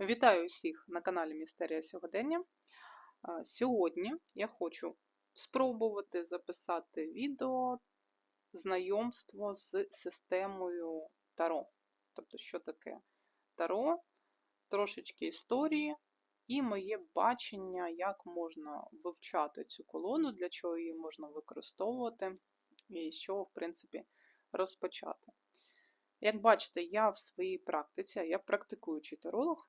Вітаю усіх на каналі Містерія Сьогодення. Сьогодні я хочу спробувати записати відео знайомство з системою Таро. Тобто, що таке Таро, трошечки історії і моє бачення, як можна вивчати цю колоду, для чого її можна використовувати, і з чого, в принципі, розпочати. Як бачите, я в своїй практиці, я практикуючий таролог,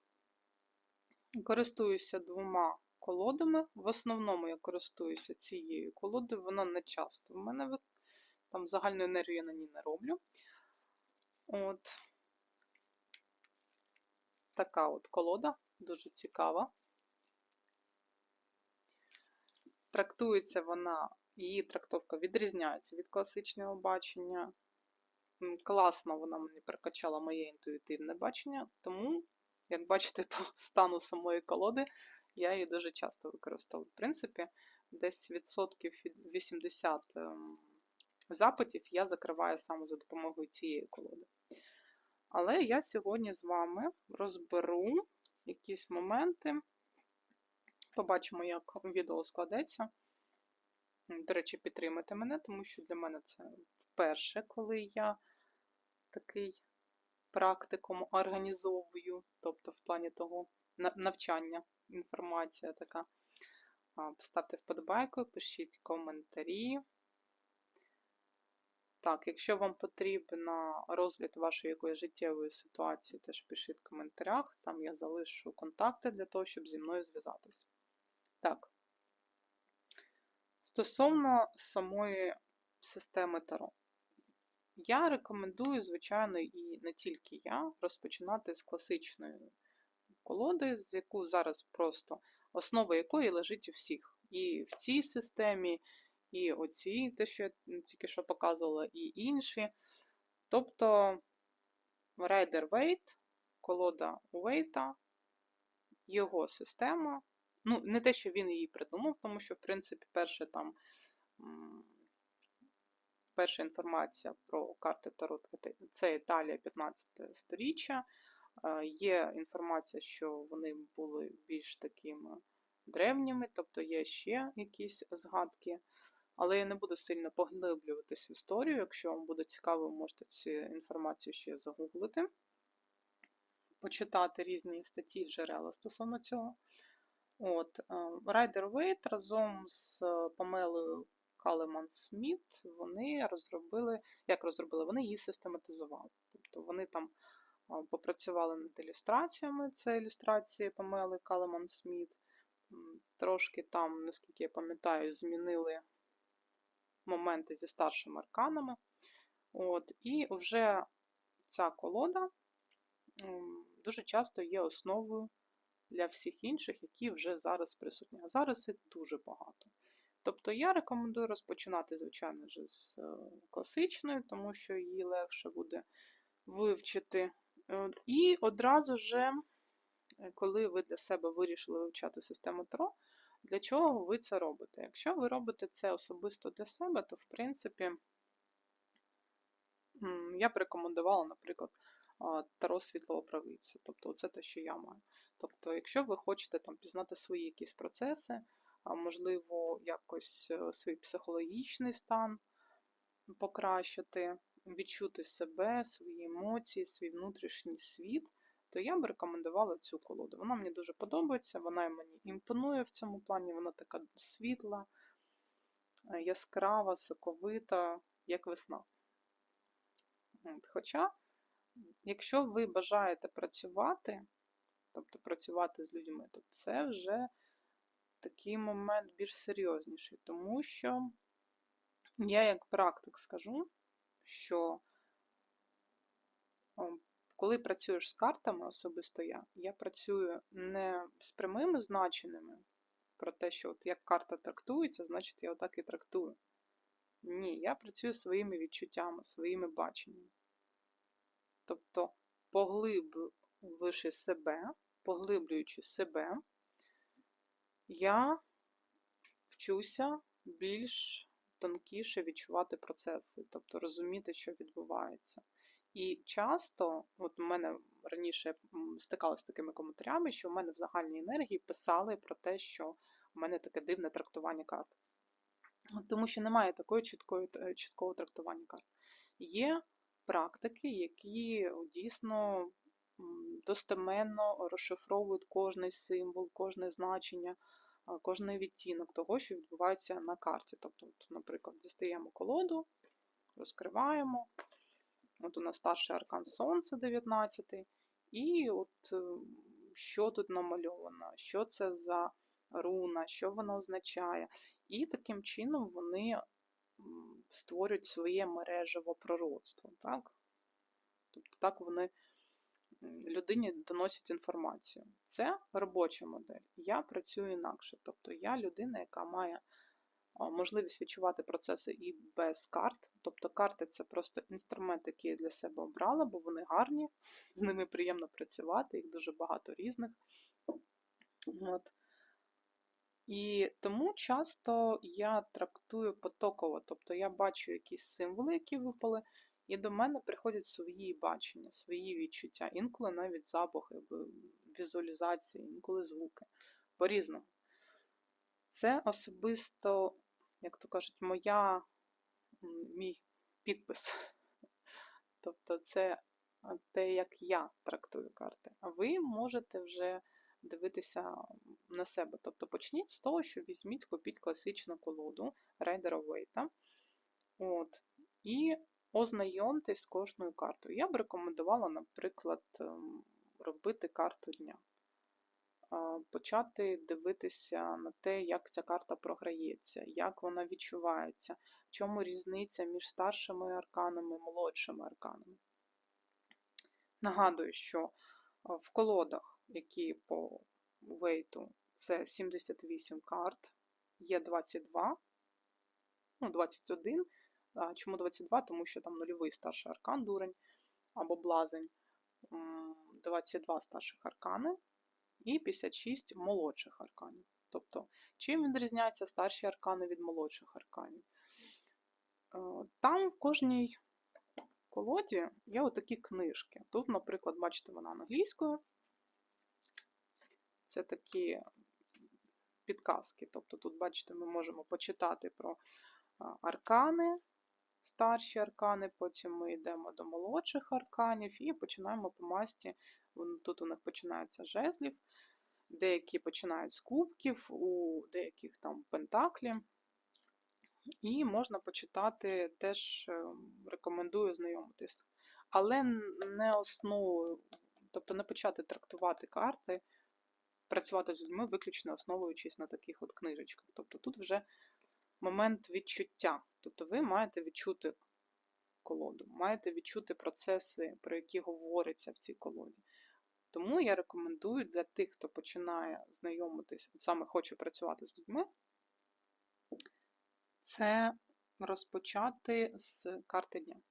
користуюся двома колодами. В основному я користуюся цією колодою, вона не часто в мене там загальну енергію на ній не роблю. От така от колода, дуже цікава. Трактується вона, її трактовка відрізняється від класичного бачення. Класно вона мені прокачала моє інтуїтивне бачення, тому, як бачите, по стану самої колоди, я її дуже часто використовую. В принципі, десь відсотків від 80 ем, запитів я закриваю саме за допомогою цієї колоди. Але я сьогодні з вами розберу якісь моменти. Побачимо, як відео складеться. До речі, підтримайте мене, тому що для мене це вперше, коли я такий практикум організовую, тобто в плані того навчання, інформація така. Ставте вподобайку, пишіть коментарі. Так, якщо вам потрібен розгляд вашої якоїсь життєвої ситуації, теж пишіть в коментарях. Там я залишу контакти для того, щоб зі мною зв'язатись. Так. Стосовно самої системи Таро. Я рекомендую, звичайно, і не тільки я, розпочинати з класичної колоди, з яку зараз просто основа якої лежить у всіх. І в цій системі, і оці, те, що я тільки що показувала, і інші. Тобто Райдер Вейт, колода Уейта, його система. Ну, не те, що він її придумав, тому що, в принципі, перше там. Перша інформація про карти Таро це Італія 15 сторіччя. Е, Є інформація, що вони були більш такими древніми, тобто є ще якісь згадки. Але я не буду сильно поглиблюватись в історію. Якщо вам буде цікаво, можете цю інформацію ще загуглити, почитати різні статті джерела стосовно цього. От, Райдер Вейт разом з е, Памелою Калеман Сміт, вони розробили, як розробили, вони її систематизували. Тобто вони там попрацювали над ілюстраціями, це ілюстрації Памели Калеман Сміт. Трошки там, наскільки я пам'ятаю, змінили моменти зі старшими арканами. От, і вже ця колода дуже часто є основою для всіх інших, які вже зараз присутні. А зараз їх дуже багато. Тобто я рекомендую розпочинати, звичайно ж, з е, класичної, тому що її легше буде вивчити. Е, І одразу же, коли ви для себе вирішили вивчати систему Таро, для чого ви це робите? Якщо ви робите це особисто для себе, то в принципі я б рекомендувала, наприклад, Таро світлого правиця. Тобто, це те, що я маю. Тобто, якщо ви хочете там пізнати свої якісь процеси, можливо, якось е, свій психологічний стан покращити, відчути себе, свої емоції, свій внутрішній світ, то я б рекомендувала цю колоду. Вона мені дуже подобається, вона мені імпонує в цьому плані, вона така світла, е, яскрава, соковита, як весна. От, Хоча, якщо ви бажаєте працювати, тобто працювати з людьми, то це вже такий момент більш серйозніший, тому що я як практик скажу, що коли працюєш з картами, особисто я, я працюю не з прямими значеннями про те, що от як карта трактується, значить я отак і трактую. Ні, я працюю своїми відчуттями, своїми баченнями. Тобто, поглибивши себе, поглиблюючи себе, я вчуся більш тонкіше відчувати процеси, тобто розуміти, що відбувається. І часто, от у мене раніше м, стикалися з такими коментарями, що в мене в загальній енергії писали про те, що в мене таке дивне трактування карт. Тому що немає такої чіткої, е, чіткого трактування карт. Є практики, які дійсно достеменно розшифровують кожний символ, кожне значення, кожний відтінок того, що відбувається на карті. Тобто, наприклад, дістаємо колоду, розкриваємо. От у нас старший аркан Сонце 19. І от е, що тут намальовано, що це за руна, що вона означає. І таким чином вони створюють своє мережево пророцтво. Так? Тобто так вони людині доносять інформацію. Це робоча модель. Я працюю інакше. Тобто я людина, яка має можливість відчувати процеси і без карт. Тобто карти це просто інструмент, який я для себе обрала, бо вони гарні, з ними приємно працювати, їх дуже багато різних. От. І тому часто я трактую потоково, тобто я бачу якісь символи, які випали, і до мене приходять свої бачення, свої відчуття, інколи навіть запахи, візуалізації, інколи звуки. По-різному. Це особисто, як то кажуть, моя, мій підпис. Тобто це те, як я трактую карти. А ви можете вже дивитися на себе. Тобто почніть з того, що візьміть, купіть класичну колоду Райдера Вейта. От, і ознайомтесь з кожною картою. Я б рекомендувала, наприклад, ем, робити карту дня. Почати дивитися на те, як ця карта програється, як вона відчувається, в чому різниця між старшими арканами і молодшими арканами. Нагадую, що в колодах, які по вейту, це 78 карт, є 22, ну, 21. А, Чому 22? Тому що там нульовий старший аркан, дурень або блазень, 22 старших аркани і 56 молодших арканів. Тобто, чим відрізняються старші аркани від молодших арканів? Е, Там в кожній колоді є отакі книжки. Тут, наприклад, бачите, вона англійською. Це такі підказки. Тобто тут, бачите, ми можемо почитати про аркани, старші аркани, потім ми йдемо до молодших арканів і починаємо по масті. Тут у них починається жезлів, деякі починають з кубків, у деяких там пентаклі. І можна почитати, теж е, рекомендую знайомитись. Але не основою, тобто не почати трактувати карти, працювати з людьми, виключно основуючись на таких от книжечках. Тобто тут вже момент відчуття. Тобто ви маєте відчути колоду, маєте відчути процеси, про які говориться в цій колоді. Тому я рекомендую для тих, хто починає знайомитись, саме хоче працювати з людьми, це розпочати з карти дня.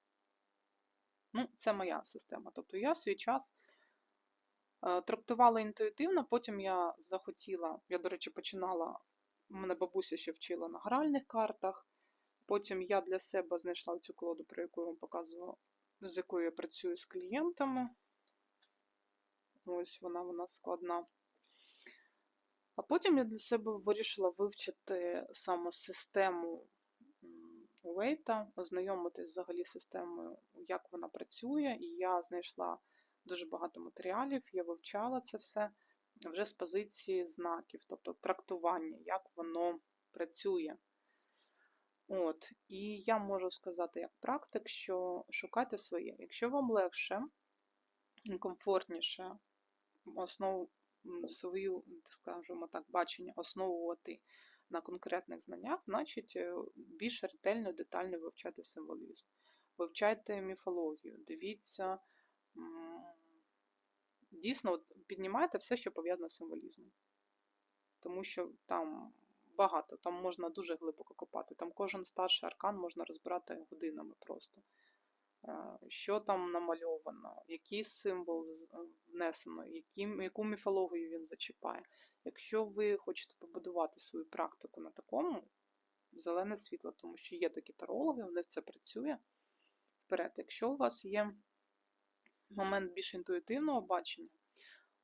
Ну, це моя система. Тобто я свій час е, трактувала інтуїтивно, потім я захотіла, я, до речі, починала, мене бабуся ще вчила на гральних картах. Потім я для себе знайшла цю колоду, про яку я вам показувала, з якою я працюю з клієнтами. Ось вона вона складна. А потім я для себе вирішила вивчити саме систему Уейта, ознайомитись взагалі з системою, як вона працює, і я знайшла дуже багато матеріалів, я вивчала це все вже з позиції знаків, тобто трактування, як воно працює. От, і я можу сказати як практик, що шукайте своє. Якщо вам легше, комфортніше основу свою, скажімо так, бачення основувати на конкретних знаннях, значить е, більш ретельно, детально вивчати символізм. Вивчайте міфологію, дивіться, дійсно от, піднімайте все, що пов'язане з символізмом. Тому що там багато, там можна дуже глибоко копати. Там кожен старший аркан можна розбирати годинами просто. Е, Що там намальовано, який символ е, внесено, яким, яку міфологію він зачіпає. Якщо ви хочете побудувати свою практику на такому, зелене світло, тому що є такі тарологи, в них це працює. Вперед, якщо у вас є момент більш інтуїтивного бачення,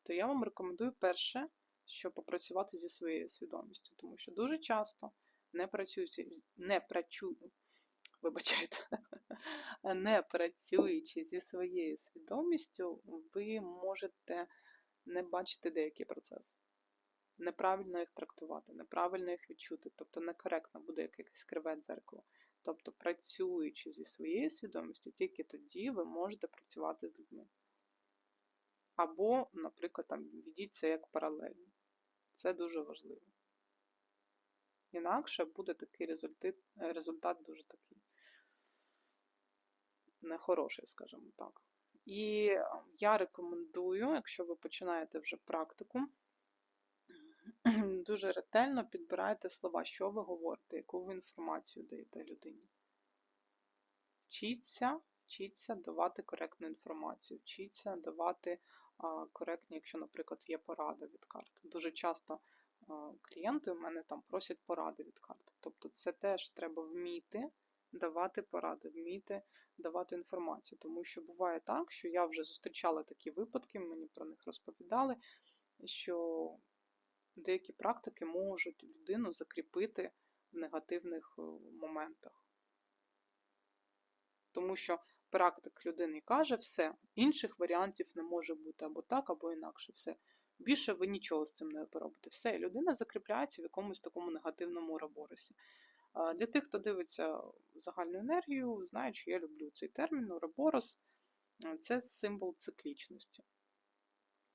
то я вам рекомендую перше, що попрацювати зі своєю свідомістю, тому що дуже часто не працюючи, не працю, вибачайте, не працюючи зі своєю свідомістю, ви можете не бачити деякі процеси, неправильно їх трактувати, неправильно їх відчути, тобто некоректно буде якесь криве дзеркало. Тобто, працюючи зі своєю свідомістю, тільки тоді ви можете працювати з людьми. Або, наприклад, там ведіть це як паралельно. Це дуже важливо. Інакше буде такий результат, результат дуже такий нехороший, скажімо так. І я рекомендую, якщо ви починаєте вже практику, дуже ретельно підбирайте слова, що ви говорите, яку ви інформацію даєте людині. Вчіться, вчіться давати коректну інформацію, вчіться давати а, коректні, якщо, наприклад, є порада від карти. Дуже часто а, клієнти у мене там просять поради від карти. Тобто це теж треба вміти давати поради, вміти давати інформацію. Тому що буває так, що я вже зустрічала такі випадки, мені про них розповідали, що деякі практики можуть людину закріпити в негативних е, моментах. Тому що практик людини каже, все, інших варіантів не може бути або так, або інакше. все. Більше ви нічого з цим не поробите. Все, людина закріпляється в якомусь такому негативному уроборосі. Для тих, хто дивиться загальну енергію, знають, що я люблю цей термін, уроборос це символ циклічності.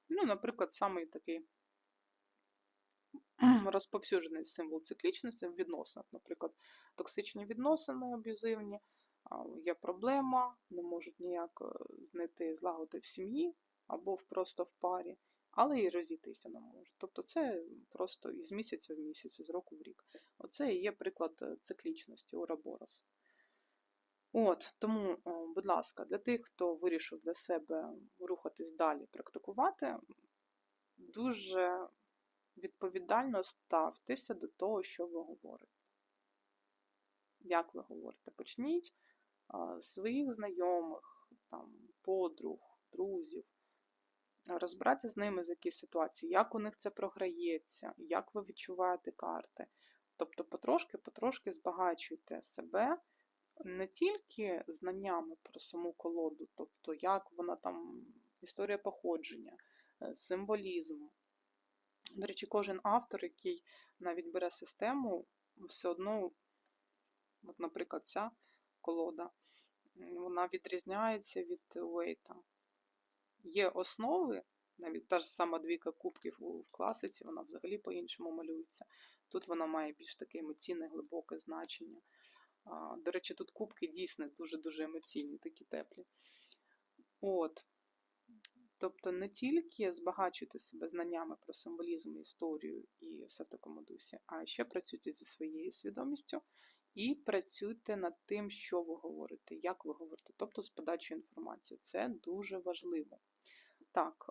Ну, наприклад, самий такий розповсюджений символ циклічності в відносинах. Наприклад, токсичні відносини аб'юзивні, є проблема, не можуть ніяк е, знайти злагоди в сім'ї або просто в парі, але і розійтися не можуть. Тобто це просто із місяця в місяць, з року в рік. Оце і є приклад е, циклічності Ураборос. От, Тому, будь ласка, для тих, хто вирішив для себе рухатись далі, практикувати, дуже відповідально ставтеся до того, що ви говорите. Як ви говорите? Почніть з своїх знайомих, там, подруг, друзів, розбирати з ними з якісь ситуації, як у них це програється, як ви відчуваєте карти. Тобто, потрошки-потрошки збагачуйте себе не тільки знаннями про саму колоду, тобто, як вона там, історія походження, е, символізм, до речі, кожен автор, який навіть бере систему, все одно, от, наприклад, ця колода, вона відрізняється від Уейта. Є основи, навіть та ж сама двійка кубків у класиці, вона взагалі по-іншому малюється. Тут вона має більш таке емоційне, глибоке значення. До речі, тут кубки дійсно дуже-дуже емоційні, такі теплі. От. Тобто не тільки збагачуйте себе знаннями про символізм, історію і все в такому дусі, а ще працюйте зі своєю свідомістю і працюйте над тим, що ви говорите, як ви говорите, тобто з подачою інформації. Це дуже важливо. Так,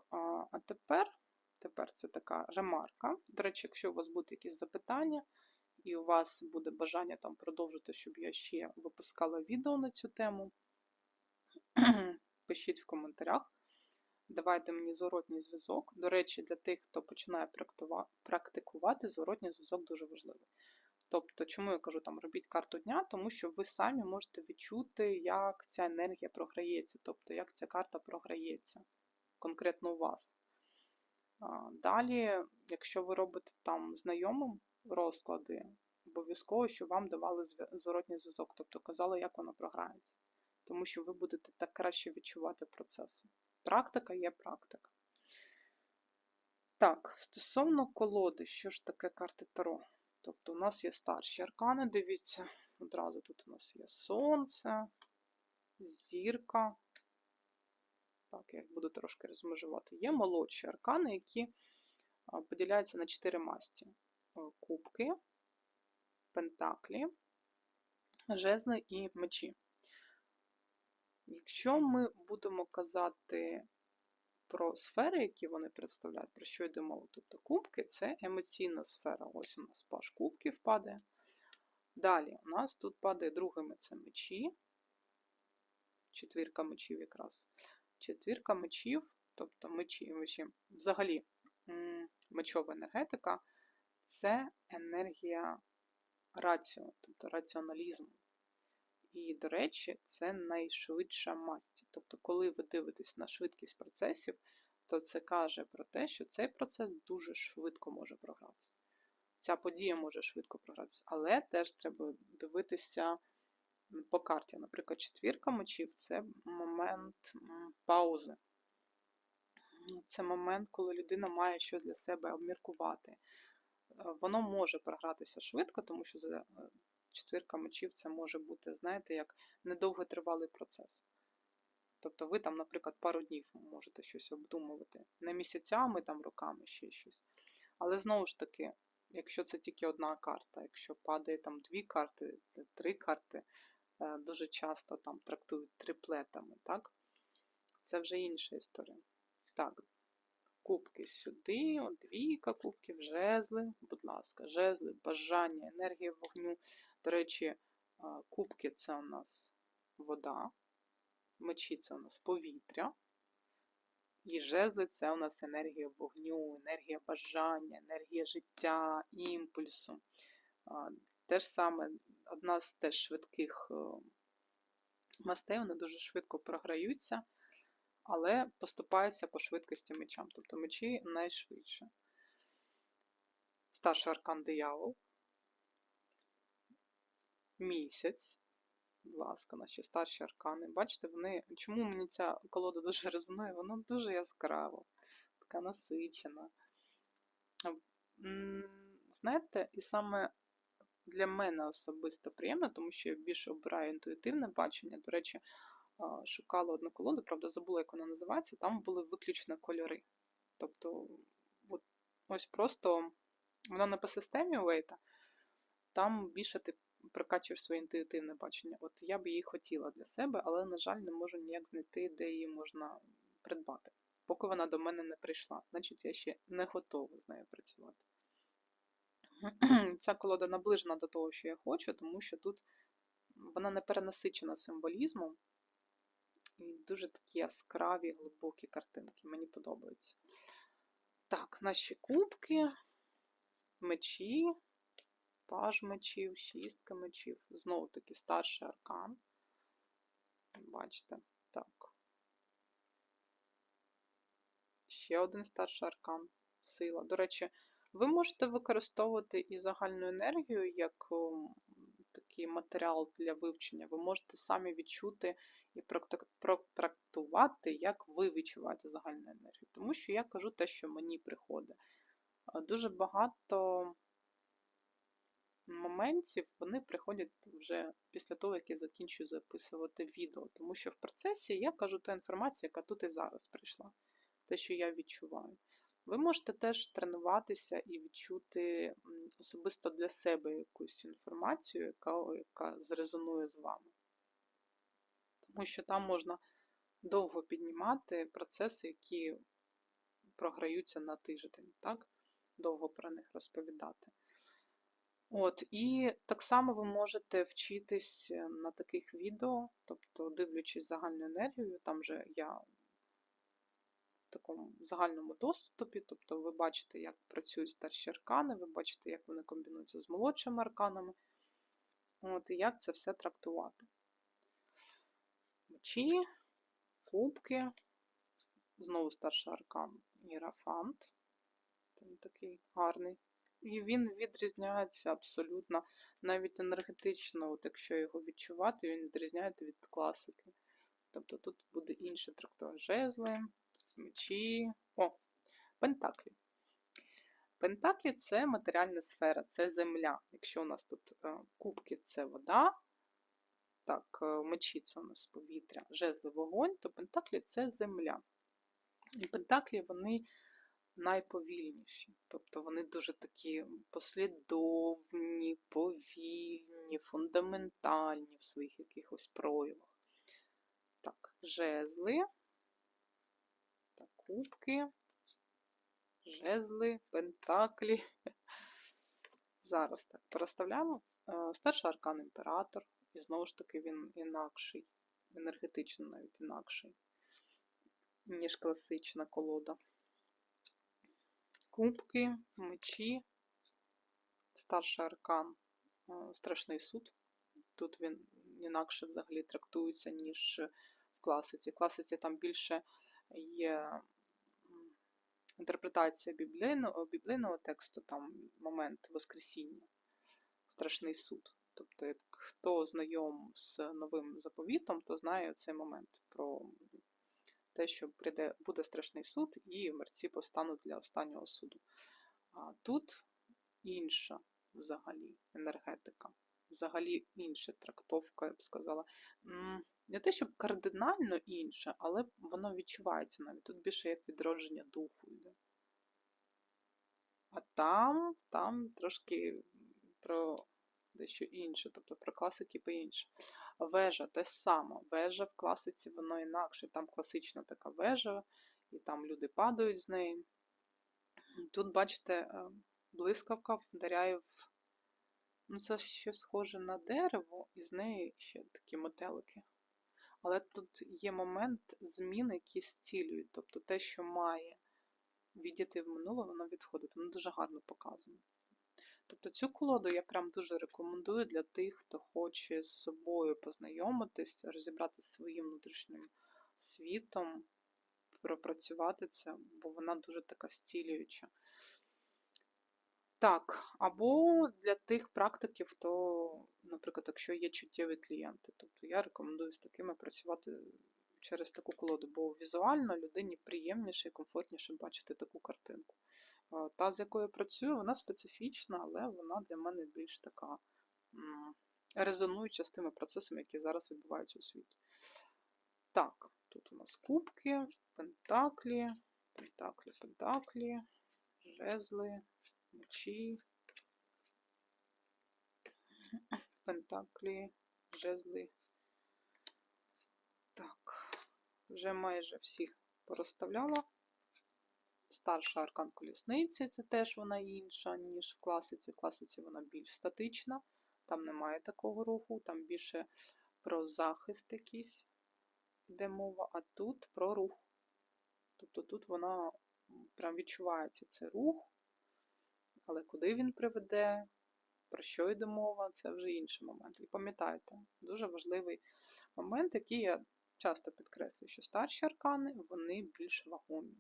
а тепер, тепер це така ремарка. До речі, якщо у вас будуть якісь запитання, і у вас буде бажання там продовжити, щоб я ще випускала відео на цю тему, пишіть в коментарях. Давайте мені зворотній зв'язок. До речі, для тих, хто починає практикувати, зворотній зв'язок дуже важливий. Тобто, чому я кажу, там робіть карту дня, тому що ви самі можете відчути, як ця енергія програється, тобто, як ця карта програється конкретно у вас. Далі, якщо ви робите там знайомим розклади, обов'язково, щоб вам давали зворотній зв'язок, тобто казали, як воно програється. Тому що ви будете так краще відчувати процеси. Практика є практика. Так, стосовно колоди, що ж таке карти Таро? Тобто, у нас є старші аркани, дивіться, одразу тут у нас є сонце, зірка. Так, я буду трошки розмежувати. Є молодші аркани, які поділяються на чотири масті: е, кубки, пентаклі, жезли і мечі. Якщо ми будемо казати про сфери, які вони представляють, про що йде мова? Тобто кубки це емоційна сфера. Ось у нас паш кубків падає. Далі у нас тут падає другими це мечі, четвірка мечів якраз. Четвірка мечів, тобто мечі, мечі. Взагалі, мечова енергетика це енергія раціо, тобто раціоналізму. І, до речі, це найшвидша масть. Тобто, коли ви дивитесь на швидкість процесів, то це каже про те, що цей процес дуже швидко може програтися. Ця подія може швидко програтися, але теж треба дивитися по карті. Наприклад, четвірка мечів це момент паузи. Це момент, коли людина має щось для себе обміркувати. Е, Воно може програтися швидко, тому що е, четвірка мечів це може бути, знаєте, як недовготривалий процес. Тобто ви там, наприклад, пару днів можете щось обдумувати. Не місяцями, там роками ще щось. Але знову ж таки, якщо це тільки одна карта, якщо падає там дві карти, три карти, е, дуже часто там трактують триплетами, так? Це вже інша історія. Так, кубки сюди, двійка кубків, жезли, будь ласка, жезли, бажання, енергія вогню. До речі, е, кубки це у нас вода, мечі це у нас повітря. І жезли це у нас енергія вогню, енергія бажання, енергія життя, імпульсу. Те ж саме, одна з теж швидких е, мастей, вони дуже швидко програються, але поступаються по швидкості мечам. Тобто мечі найшвидше. Старший аркан диявол. Місяць. Будь ласка, наші старші аркани. Бачите, вони. Чому мені ця колода дуже резонує? Вона дуже яскрава, така насичена. Знаєте, і саме для мене особисто приємно, тому що я більше обираю інтуїтивне бачення. До речі, шукала одну колоду, правда, забула, як вона називається, там були виключно кольори. Тобто, от, ось просто вона не по системі Уейта, там більше ти прокачуєш своє інтуїтивне бачення. От я б її хотіла для себе, але, на жаль, не можу ніяк знайти, де її можна придбати. Поки вона до мене не прийшла, значить я ще не готова з нею працювати. Ця колода наближена до того, що я хочу, тому що тут вона не перенасичена символізмом. І дуже такі яскраві, глибокі картинки. Мені подобаються. Так, наші кубки, мечі, паж мечів, шістка мечів. Знову таки старший аркан. Бачите, так. Ще один старший аркан. Сила. До речі, ви можете використовувати і загальну енергію як ом, такий матеріал для вивчення. Ви можете самі відчути і протрактувати, як ви відчуваєте загальну енергію. Тому що я кажу те, що мені приходить. Дуже багато моментів вони приходять вже після того, як я закінчую записувати відео. Тому що в процесі я кажу ту інформацію, яка тут і зараз прийшла, те, що я відчуваю. Ви можете теж тренуватися і відчути особисто для себе якусь інформацію, яка, яка зрезонує з вами. Тому що там можна довго піднімати процеси, які програються на тиждень, так? довго про них розповідати. От, і так само ви можете вчитись на таких відео, тобто дивлячись загальну енергію, там же я в такому загальному доступі, тобто ви бачите, як працюють старші аркани, ви бачите, як вони комбінуються з молодшими арканами, от, і як це все трактувати. Мечі, кубки, знову старший аркан Іерафант. Він такий гарний. І він відрізняється абсолютно навіть енергетично, от якщо його відчувати, він відрізняється від класики. Тобто тут буде інше трактування жезли, мечі. О, пентаклі. Пентаклі це матеріальна сфера, це земля. Якщо у нас тут е, кубки це вода, так, е, мечі це у нас повітря, жезли вогонь, то пентаклі це земля. І пентаклі вони найповільніші. Тобто вони дуже такі послідовні, повільні, фундаментальні в своїх якихось проявах. Так, жезли, так, кубки, жезли, пентаклі. Зараз так переставляємо. Е, Старший аркан імператор, і знову ж таки він інакший, енергетично навіть інакший. ніж класична колода. Кубки, мечі, старший аркан, е, страшний суд. Тут він інакше взагалі трактується, ніж в класиці. В класиці там більше є інтерпретація біблійного, біблійного тексту, там момент Воскресіння, страшний суд. Тобто, як хто знайом з новим заповітом, то знає цей момент про те, що прийде, буде страшний суд, і мерці постануть для останнього суду. А тут інша взагалі енергетика, взагалі інша трактовка, я б сказала. Не те, щоб кардинально інша, але воно відчувається навіть. Тут більше як відродження духу йде. А там, там трошки про дещо інше, тобто про класики по-інше. Вежа те саме. Вежа в класиці воно інакше. Там класична така вежа, і там люди падають з неї. Тут, бачите, е, блискавка вдаряє в. Ну, це щось схоже на дерево, і з неї ще такі метелики. Але тут є момент зміни, які зцілюють. Тобто те, що має відійти в минуле, воно відходить. Воно дуже гарно показано. Тобто цю колоду я прям дуже рекомендую для тих, хто хоче з собою познайомитись, розібрати своїм внутрішнім світом, пропрацювати це, бо вона дуже така зцілююча. Так, або для тих практиків, хто, наприклад, якщо є чуттєві клієнти, тобто я рекомендую з такими працювати через таку колоду, бо візуально людині приємніше і комфортніше бачити таку картинку. Е, Та, з якою я працюю, вона специфічна, але вона для мене більш така резонуюча з тими процесами, які зараз відбуваються у світі. Так, тут у нас кубки, пентаклі, пентаклі, пентаклі, жезли, мечі, пентаклі, жезли. Так, вже майже всіх порозставляла. Старша аркан колісниці, це теж вона інша, ніж в класиці. В класиці вона більш статична, там немає такого руху, там більше про захист якийсь йде мова, а тут про рух. Тобто тут вона прям відчувається цей рух, але куди він приведе, про що йде мова, це вже інший момент. І пам'ятайте, дуже важливий момент, який я часто підкреслюю, що старші аркани вони більш вагомі.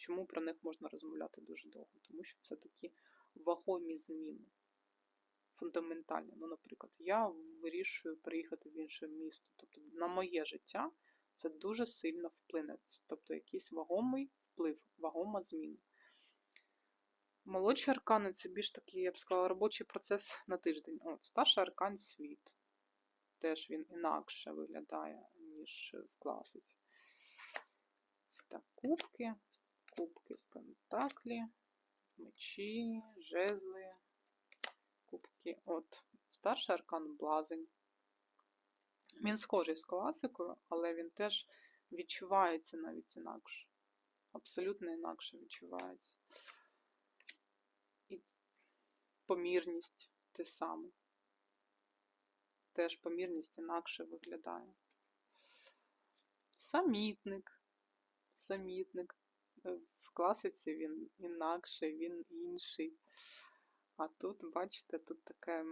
Чому про них можна розмовляти дуже довго? Тому що це такі вагомі зміни, фундаментальні. Ну, наприклад, я вирішую приїхати в інше місто. Тобто на моє життя це дуже сильно вплине. Тобто якийсь вагомий вплив, вагома зміна. Молодші аркани це більш такий, я б сказала, робочий процес на тиждень. От, Старший аркан світ. Теж він інакше виглядає, ніж в класиці. Так, кубки кубки пентаклі, мечі, жезли, кубки. От, старший аркан блазень. Він схожий з класикою, але він теж відчувається навіть інакше. Абсолютно інакше відчувається. І помірність те саме. Теж помірність інакше виглядає. Самітник. Самітник в класиці він інакший, він інший. А тут, бачите, тут таке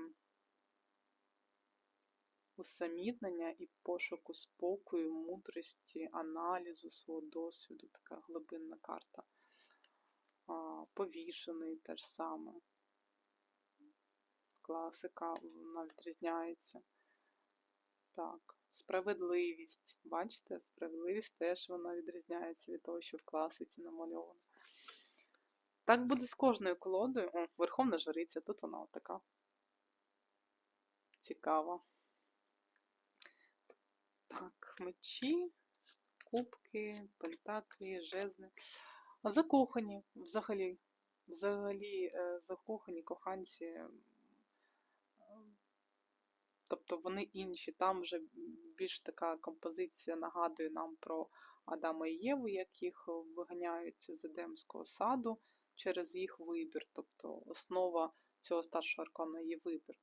усамітнення і пошуку спокою, мудрості, аналізу свого досвіду, така глибинна карта. Повішений теж саме. Класика вона відрізняється. Так. Справедливість. Бачите, справедливість теж вона відрізняється від того, що в класиці намальовано. Так буде з кожною колодою. О, Верховна жриця, тут вона така цікава. Так, мечі, кубки, пентаклі, жезли. Закохані взагалі. Взагалі, е, закохані коханці Тобто вони інші. Там вже більш така композиція нагадує нам про Адама і Єву, яких виганяють з Едемського саду через їх вибір. Тобто основа цього старшого аркана є вибір.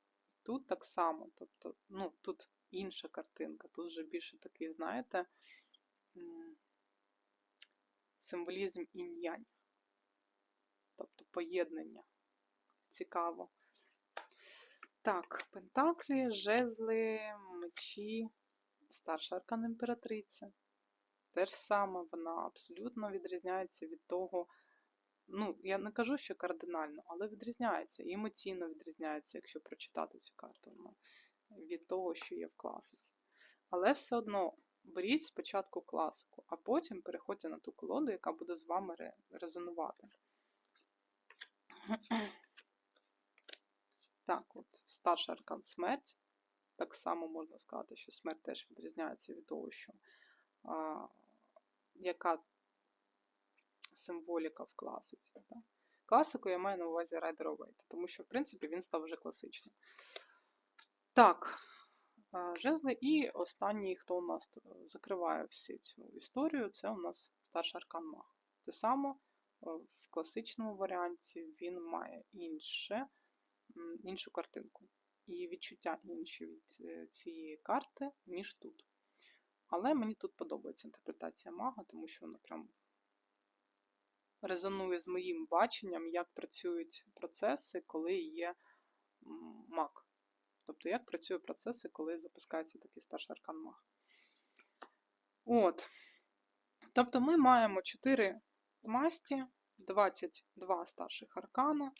Тут так само, тобто, ну, тут інша картинка, тут вже більше такий, знаєте, символізм інь-янь. Тобто поєднання. Цікаво. Так, пентаклі, жезли, мечі, старша аркан імператриця. Те ж саме, вона абсолютно відрізняється від того, ну, я не кажу, що кардинально, але відрізняється. І емоційно відрізняється, якщо прочитати цю карту ну, від того, що є в класиці. Але все одно беріть спочатку класику, а потім переходьте на ту колоду, яка буде з вами резонувати. Так, от, старший аркан смерть. Так само можна сказати, що смерть теж відрізняється від того, що а, яка символіка в класиці. Так? Класику я маю на увазі Rider Waite, тому що, в принципі, він став вже класичним. Так, жезли. І останній, хто у нас е, закриває всю цю історію, це у нас старший аркан маг. Те саме е, в класичному варіанті він має інше, іншу картинку. І відчуття інші від е, цієї карти, ніж тут. Але мені тут подобається інтерпретація мага, тому що вона прям резонує з моїм баченням, як працюють процеси, коли є маг. Тобто, як працюють процеси, коли запускається такий старший аркан маг. От. Тобто ми маємо 4 масті, 22 старших аркана.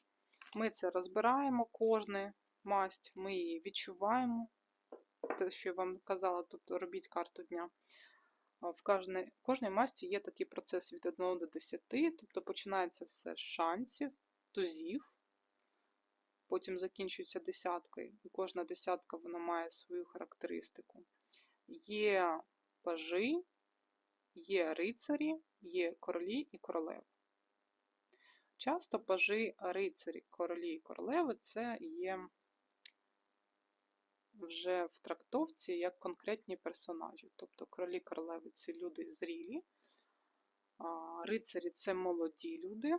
Ми це розбираємо кожне масть, ми її відчуваємо. Те, що я вам казала, тобто робіть карту дня. В кожній, кожній масті є такий процес від 1 до 10, тобто починається все з шансів, тузів, потім закінчується десяткою, і кожна десятка вона має свою характеристику. Є пажі, є рицарі, є королі і королеви. Часто пажі, рицарі, королі і королеви це є вже в трактовці як конкретні персонажі. Тобто королі королеви це люди зрілі, рицарі це молоді люди,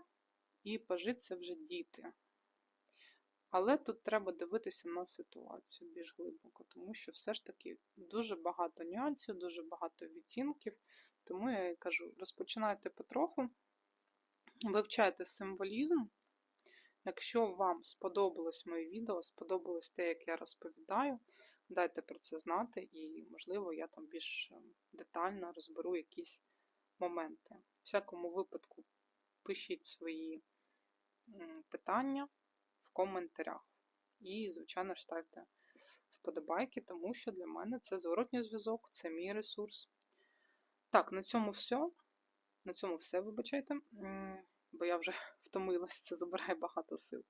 і пажі це вже діти. Але тут треба дивитися на ситуацію більш глибоко, тому що все ж таки дуже багато нюансів, дуже багато відтінків. Тому я кажу, розпочинайте потроху, вивчайте символізм. Якщо вам сподобалось моє відео, сподобалось те, як я розповідаю, дайте про це знати, і, можливо, я там більш е, детально розберу якісь моменти. В всякому випадку, пишіть свої питання в коментарях. І, звичайно ж, ставте вподобайки, тому що для мене це зворотній зв'язок, це мій ресурс. Так, на цьому все. На цьому все, вибачайте, бо я вже втомилась, це забирає багато сил.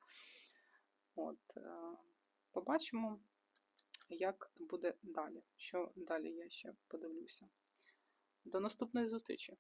От, е, побачимо, як буде далі. Що далі я ще подивлюся. До наступної зустрічі!